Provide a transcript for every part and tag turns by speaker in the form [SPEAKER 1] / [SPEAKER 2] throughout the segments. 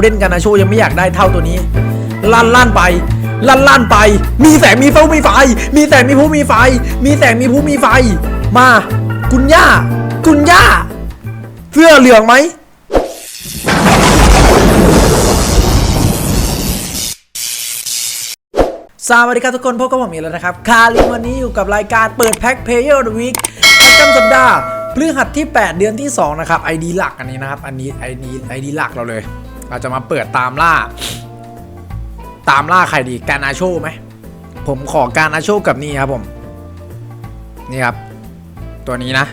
[SPEAKER 1] เดนกันนาโชยังไม่อยากได้เท่าตัวนี้ ลั่นลั่นไป ลั่นลั่นไป มีแสงมีฟูมีไฟ มีแสงมีผู้มีไฟ มีแสงมีผู้มีไฟ มา กุญย่า กุญย่า เสื้อเหลืองไหมสวัสดีครับทุกคนพบกับผมอีกแล้วนะครับ คารินวันนี้อยู่กับรายการเปิดแพ็คเพย์เออร์วีคประจำสัปดาห์พฤหัสที่ 8 เดือนที่ 2 นะครับไอดีหลักอันนี้นะครับ อันนี้ไอดีไอดีหลักเราเลย เราจะมาเปิดตามล่า ตามล่าใครดีการอาโชไหมผมขอการอาโชกับนี่ครับผม นี่ครับ ตัวนี้นะ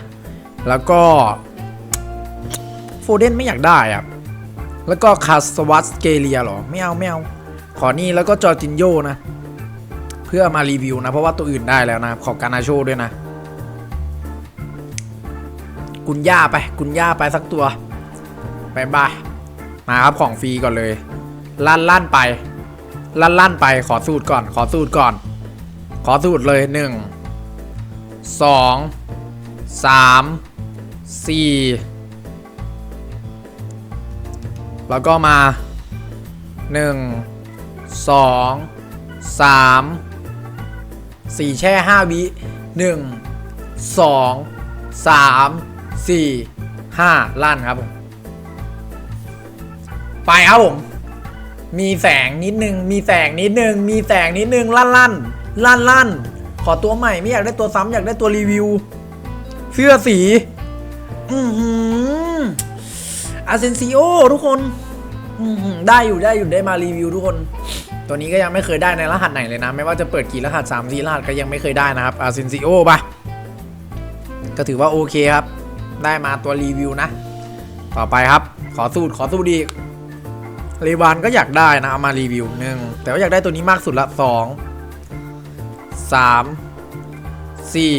[SPEAKER 1] แล้วก็โฟเดนไม่อยากได้อะแล้วก็คาสวัสเกเลียหรอ ไม่เอาไม่เอา ขอนี่แล้วก็จอร์จินโยนะ เพื่อมารีวิวนะ เพราะว่าตัวอื่นได้แล้วนะ ขอการนาโชด้วยนะกุญย่าไปกุญย่าไปสักตัวไปบ้า มาครับของฟรีก่อนเลย ลั่นลั่นไป ลั่นลั่นไปขอสูตรก่อน ขอสูตรก่อน ขอสูตรเลยหนึ่งสองสามสี่แล้วก็มาหนึ่งสองสามสี่แช่ห้าวิหนึ่งสองสามสี่ห้าลั่นครับผม ไปครับผม มีแสงนิดนึง มีแสงนิดนึง มีแสงนิดนึงลั่นลั่นลั่นลั่นขอตัวใหม่ไม่อยากได้ตัวซ้ำอยากได้ตัวรีวิว เสื้อสี อือหืออาเซนซิโอทุกคน อือหือได้อยู่ได้อยู่ได้มารีวิวทุกคน ตัวนี้ก็ยังไม่เคยได้ในรหัสไหนเลยนะ ไม่ว่าจะเปิดกี่รหัส3ามสี่รหัสก็ยังไม่เคยได้นะครับอาเซนซิโอปะก็ถือว่าโอเคครับ ได้มาตัวรีวิวนะ ต่อไปครับ ขอสูตรขอสูตรอีก รวานก็อยากได้นะเอามารีวิวหนึ่งแต่ว่าอยากได้ตัวนี้มากสุดละสองสามสี่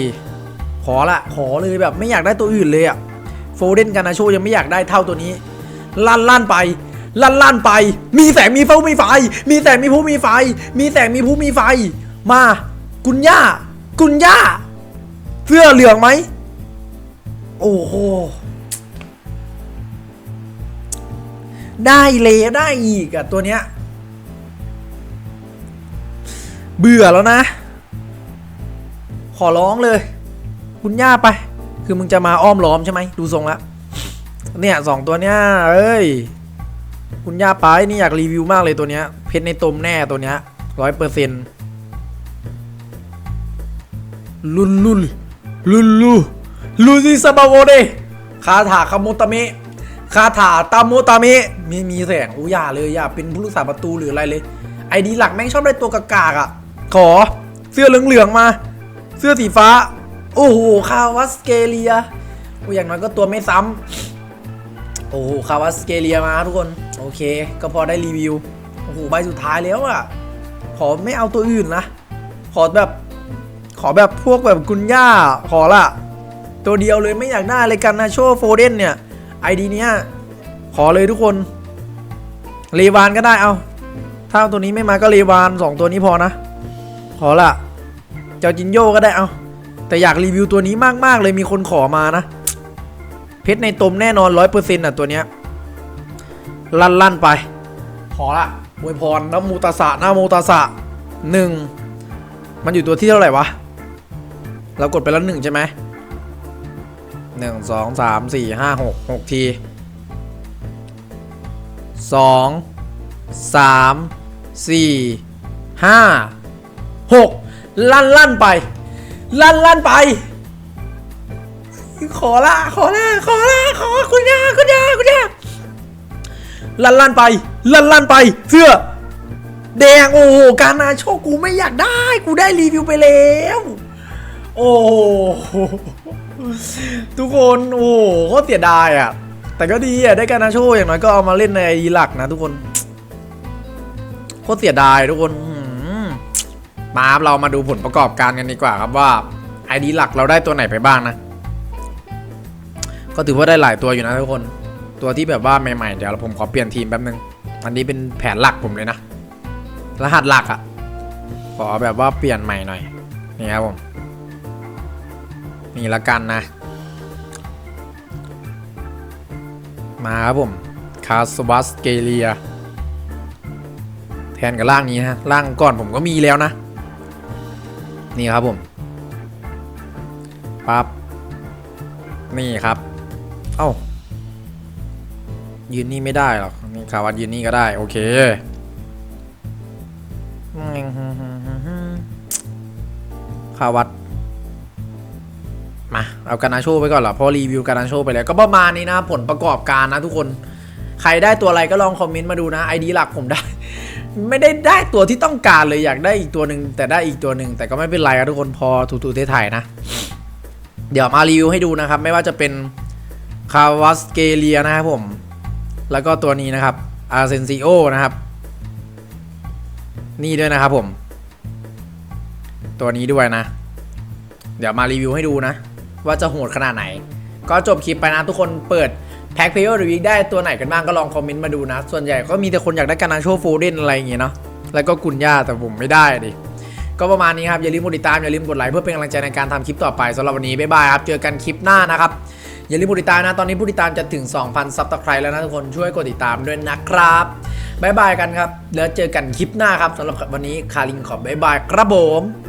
[SPEAKER 1] ขอละขอเลยแบบไม่อยากได้ตัวอื่นเลยอะโฟเดนกันนาโชยังไม่อยากได้เท่าตัวนี้ ลั่นลั่นไป ลั่นลั่นไป มีแสงมีเฟูมีไฟ มีแสงมีผู้มีไฟ มีแสงมีผู้มีไฟ มากุญย่ากุญย่าเสื้อเหลืองไหมโอ้โห ได้เลได้อีกอะตัวเนี้ย เบื่อแล้วนะ ขอร้องเลย คุณย่าไป คือมึงจะมาอ้อมล้อมใช่ไหมดูทรงแล้วเนี่ยสองตัวเนี้ยเอ้ย คุณย่าไปนี่อยากรีวิวมากเลยตัวเนี้ย เพชรในตมแน่ตัวเนี้ยร้อยเปอร์เซ็นต์ลุนลุนลุนลุลุซิซาบาโวเดคาถาคาโมตาเมะ คาถาตาโมตามะมีมีแสงอู้ย่าเลยอย่าเป็นผู้รักษาประตูหรืออะไรเลยไอดีหลักแม่งชอบได้ตัวกากๆอะ ขอเสื้อเหลืองๆมา เสื้อสีฟ้า โอ้โหคาวัสเกเลียกูอย่างน้อยก็ตัวไม่ซ้ำโอ้โหคาวัสเกเลียมาทุกคน โอเค ก็พอได้รีวิวโอ้โหใบสุดท้ายแล้วอะ ขอไม่เอาตัวอื่นนะ ขอแบบ ขอแบบพวกแบบกุญย่าขอละ ตัวเดียวเลยไม่อยากได้เลยกันนะโชว์โฟเดนเนี่ย ไอดีเนี้ยขอเลยทุกคนเลวานก็ได้เอาถ้าตัวนี้ไม่มาก็เลวานสองตัวนี้พอนะ ขอละเจ้าจินโยก็ได้เอาแต่อยากรีวิวตัวนี้มากๆเลยมีคนขอมานะ เพชรในตมแน่นอนร้อยเปอร์เซ็นต์อะตัวเนี้ยลั่นลั่นไป ขอละอวยพรนะโมตัสสะนะโมตัสสะหนึ่งมันอยู่ตัวที่เท่าไหร่วะ เรากดไปแล้วหนึ่งใช่ไหม หนึ่งสองสามสี่ห้าหกหกทีสองสามสี่ห้าหกลั่นลั่นไป ลั่นลั่นไป ขอละ ขอละ ขอละ ขอคุณยาคุณยาคุณยาลั่นลั่นไป ลั่นลั่นไป เสื้อ แดง โอ้โห การนาโชคกูไม่อยากได้ กูได้รีวิวไปแล้ว โอ้โห ทุกคนโอ้โหโคตรเสียดายอะ แต่ก็ดีอะได้การนาโชอย่างน้อยก็เอามาเล่นในไอดีหลักนะทุกคนโคตรเสียดายทุกคนมาครับเรามาดูผลประกอบการกันดีกว่าครับว่าไอดีหลักเราได้ตัวไหนไปบ้างนะ ก็ถือว่าได้หลายตัวอยู่นะทุกคน ตัวที่แบบว่าใหม่ๆ เดี๋ยวผมขอเปลี่ยนทีมแป๊บนึง อันนี้เป็นแผนหลักผมเลยนะ รหัสหลักอะ่ะ ขอแบบว่าเปลี่ยนใหม่หน่อย นี่ครับผม นี่ละกันนะ มาครับผม คาสวัสเกเลีย แทนกับร่างนี้ฮะร่างก่อนผมก็มีแล้วนะ นี่ครับผมปั๊บนี่ครับ เอ้า ยืนนี่ไม่ได้หรอก นี่คาวัดยืนนี่ก็ได้ โอเคคาวัด มาเอาการนาโชไปก่อนเหรอเพราะรีวิวการนาโชไปแล้วก็ประมาณนี้นะผลประกอบการนะทุกคน ใครได้ตัวอะไรก็ลองคอมเมนต์มาดูนะไอดีหลักผมได้ ไม่ได้ได้ตัวที่ต้องการเลยอยากได้อีกตัวหนึ่งแต่ได้อีกตัวหนึ่งแต่ก็ไม่เป็นไรครับทุกคนพอถูๆไทถ่ายนะ เดี๋ยวมารีวิวให้ดูนะครับ ไม่ว่าจะเป็นคาวาสเกเลียนะครับผม แล้วก็ตัวนี้นะครับอาร์เซนซิโอนะครับ นี่ด้วยนะครับผม ตัวนี้ด้วยนะ เดี๋ยวมารีวิวให้ดูนะ ว่าจะโหดขนาดไหน ก็จบคลิปไปนะทุกคนเปิดแพ็คเพย์หรือวิกได้ตัวไหนกันบ้างก็ลองคอมเมนต์มาดูนะ ส่วนใหญ่ก็มีแต่คนอยากได้การนาโชโฟเดนอะไรอย่างเงี้ยเนาะแล้วก็กุนย่าแต่ผมไม่ได้ดิก็ประมาณนี้ครับ อย่าลืมกดติดตาม อย่าลืมกดไลค์เพื่อเป็นกำลังใจในการทำคลิปต่อไปสำหรับวันนี้ บ๊ายบายครับ เจอกันคลิปหน้านะครับ อย่าลืมกดติดตามนะ ตอนนี้ผู้ติดตามจะถึง 2,000 ซับสไครต์แล้วนะทุกคนช่วยกดติดตามด้วยนะครับบ๊ายบายกันครับ แล้วเจอกันคลิปหน้าครับสำหรับวันนี้คาริงขอบบ๊ายบายครับผม